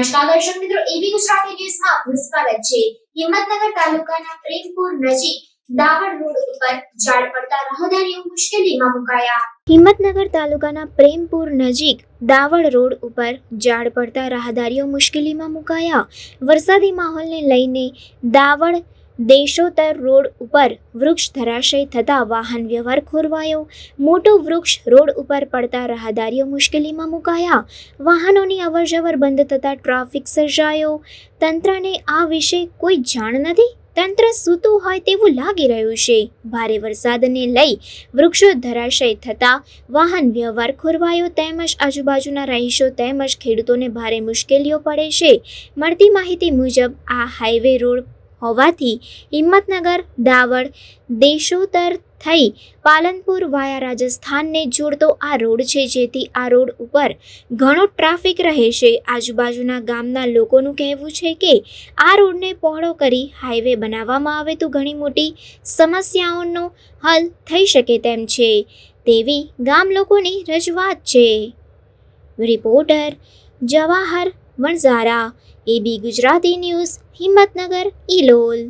નમસ્કાર દર્શક મિત્રો એબી ગુજરાતી ન્યૂઝમાં આપનું સ્વાગત છે. હિંમતનગર તાલુકાના પ્રેમપુર નજીક દાવડ રોડ ઉપર ઝાડ પડતા રાહદારીઓ મુશ્કેલીમાં મુકાયા. હિંમતનગર તાલુકાના પ્રેમપુર નજીક દાવડ રોડ ઉપર ઝાડ પડતા રાહદારીઓ મુશ્કેલીમાં મુકાયા. વરસાદી માહોલને લઈને દાવડ દેશોતર રોડ ઉપર વૃક્ષ ધરાશય થતાં વાહન વ્યવહાર ખોરવાયો. મોટો વૃક્ષ રોડ ઉપર પડતા રાહદારીઓ મુશ્કેલીમાં મુકાયા. વાહનોની અવરજવર બંધ થતાં ટ્રાફિક સર્જાયો. તંત્રને આ વિશે કોઈ જાણ નથી? તંત્ર સૂતું હોય તેવું લાગી રહ્યું છે. ભારે વરસાદને લઈ વૃક્ષો ધરાશય થતાં વાહન વ્યવહાર ખોરવાયો તેમજ આજુબાજુના રહીશો તેમજ ખેડૂતોને ભારે મુશ્કેલીઓ પડે છે. મળતી માહિતી મુજબ આ હાઈવે રોડ હોવાથી હિંમતનગર દાવડ દેશોતર થઈ પાલનપુર વાયા રાજસ્થાનને જોડતો આ રોડ છે, જેથી આ રોડ ઉપર ઘણો ટ્રાફિક રહે છે. આજુબાજુના ગામના લોકોનું કહેવું છે કે આ રોડને પહોળો કરી હાઈવે બનાવવામાં આવે તો ઘણી મોટી સમસ્યાઓનો હલ થઈ શકે તેમ છે. તેવી ગામ લોકોની રજૂઆત છે. Reporter Jawahar Vanzara AB Gujarati news Himmatnagar Ilol